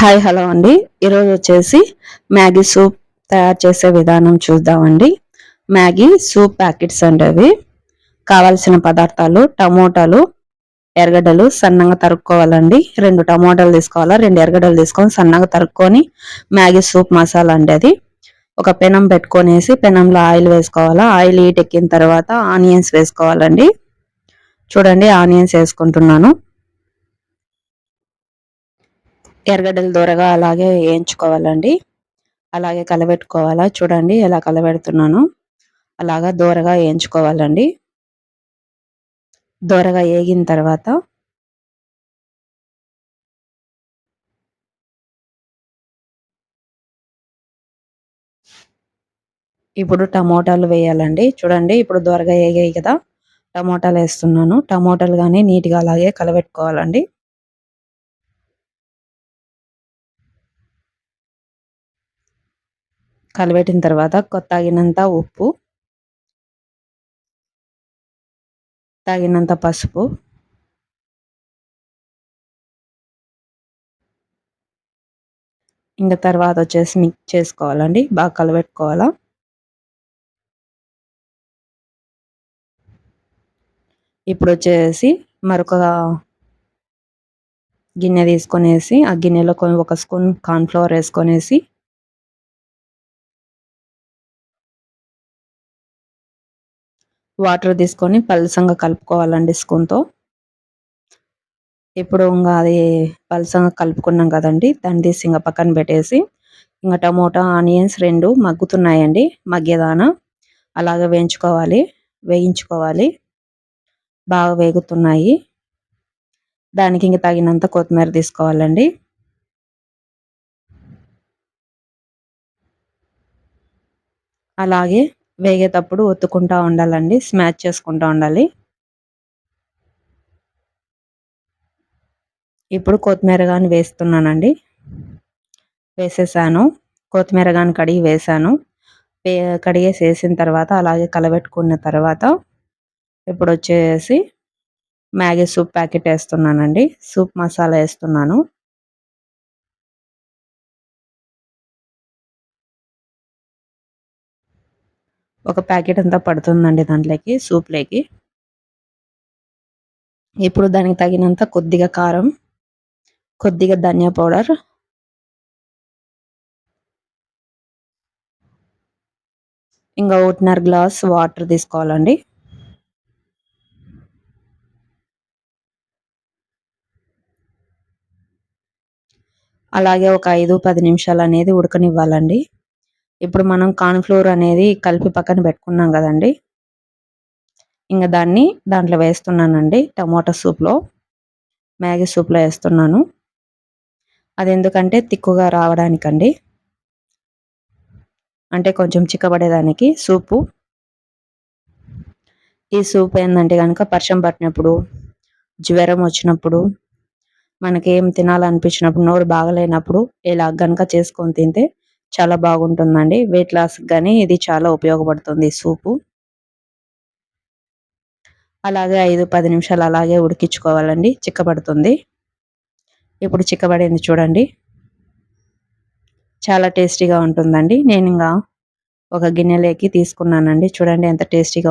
Hi hello అండి. ఈరోజు వచ్చేసి మ్యాగీ సూప్ తయారు చేసే విధానం చూద్దామండి. మ్యాగీ సూప్ ప్యాకెట్స్ అండి అవి కావాల్సిన పదార్థాలు టమోటాలు ఎరగడ్డలు సన్నగా తరుక్కోవాలండి. రెండు టమోటాలు తీసుకోవాలా రెండు ఎరగడ్డలు తీసుకొని సన్నగా తరుక్కొని మ్యాగీ సూప్ మసాలా అండి అది ఒక పెనం పెట్టుకొనేసి పెనంలో ఆయిల్ వేసుకోవాలా ఆయిల్ హీట్ ఎక్కిన తర్వాత ఆనియన్స్ వేసుకోవాలండి. చూడండి ఆనియన్స్ వేసుకుంటున్నాను. ఎర్రగడ్డలు దూరగా అలాగే వేయించుకోవాలండి. అలాగే కలబెట్టుకోవాలా? చూడండి ఎలా కలబెడుతున్నాను. అలాగా దూరగా వేయించుకోవాలండి. దూరగా వేగిన తర్వాత ఇప్పుడు టమోటాలు వేయాలండి. చూడండి ఇప్పుడు దూరగా వేగాయి కదా. టమోటాలు వేస్తున్నాను. టమోటాలు కానీ నీట్గా అలాగే కలబెట్టుకోవాలండి. కలబెట్టిన తర్వాత తగినంత ఉప్పు తగినంత పసుపు ఇంకా తర్వాత వచ్చేసి మిక్స్ చేసుకోవాలండి బాగా కలబెట్టుకోవాలా. ఇప్పుడు వచ్చేసి మరొక గిన్నె తీసుకొనేసి ఆ గిన్నెలో ఒక స్పూన్ కార్న్ఫ్లవర్ వేసుకొనేసి వాటర్ తీసుకొని పలసంగా కలుపుకోవాలండి స్పూన్తో. ఇప్పుడు ఇంకా అది పలసంగా కలుపుకున్నాం కదండి దాన్ని తీసి ఇంకా పక్కన పెట్టేసి ఇంకా టమోటా ఆనియన్స్ రెండు మగ్గుతున్నాయండి మగ్గేదాన. అలాగే వేయించుకోవాలి వేయించుకోవాలి. బాగా వేగుతున్నాయి. దానికి ఇంక తగినంత కొత్తిమీర తీసుకోవాలండి. అలాగే వేగేటప్పుడు ఒత్తుకుంటూ ఉండాలండి స్మాచ్ చేసుకుంటూ ఉండాలి. ఇప్పుడు కొత్తిమీర కానీ వేస్తున్నానండి. వేసేసాను. కొత్తిమీర కానీ కడిగి వేసాను. కడిగేసి వేసిన తర్వాత అలాగే కలబెట్టుకున్న తర్వాత ఇప్పుడు వచ్చేసి మ్యాగీ సూప్ ప్యాకెట్ వేస్తున్నానండి. సూప్ మసాలా వేస్తున్నాను. ఒక ప్యాకెట్ అంతా పడుతుందండి దాంట్లోకి సూప్లోకి. ఇప్పుడు దానికి తగినంత కొద్దిగా కారం కొద్దిగా ధనియా పౌడర్. ఇంకా ఒకటిన్నర గ్లాస్ వాటర్ తీసుకోవాలండి. అలాగే ఒక ఐదు పది నిమిషాలు అనేది ఉడకనివ్వాలండి. ఇప్పుడు మనం కార్న్ఫ్లోర్ అనేది కలిపి పక్కన పెట్టుకున్నాం కదండి. ఇంకా దాన్ని దాంట్లో వేస్తున్నానండి టమాటా సూప్లో. మ్యాగీ సూప్లో వేస్తున్నాను. అది ఎందుకంటే తిక్కుగా రావడానికండి. అంటే కొంచెం చిక్కబడేదానికి సూపు. ఈ సూప్ ఏంటంటే కనుక పర్షం పట్టినప్పుడు జ్వరం వచ్చినప్పుడు మనకి ఏం తినాలనిపించినప్పుడు నోరు బాగలేనప్పుడు ఇలా గనక చేసుకొని తింటే చాలా బాగుంటుందండి. వెయిట్ లాస్ కానీ ఇది చాలా ఉపయోగపడుతుంది సూపు. అలాగే ఐదు పది నిమిషాలు అలాగే ఉడికించుకోవాలండి. చిక్కబడుతుంది. ఇప్పుడు చిక్కబడింది చూడండి. చాలా టేస్టీగా ఉంటుందండి. నేను ఇంకా ఒక గిన్నెలోకి తీసుకున్నానండి. చూడండి ఎంత టేస్టీగా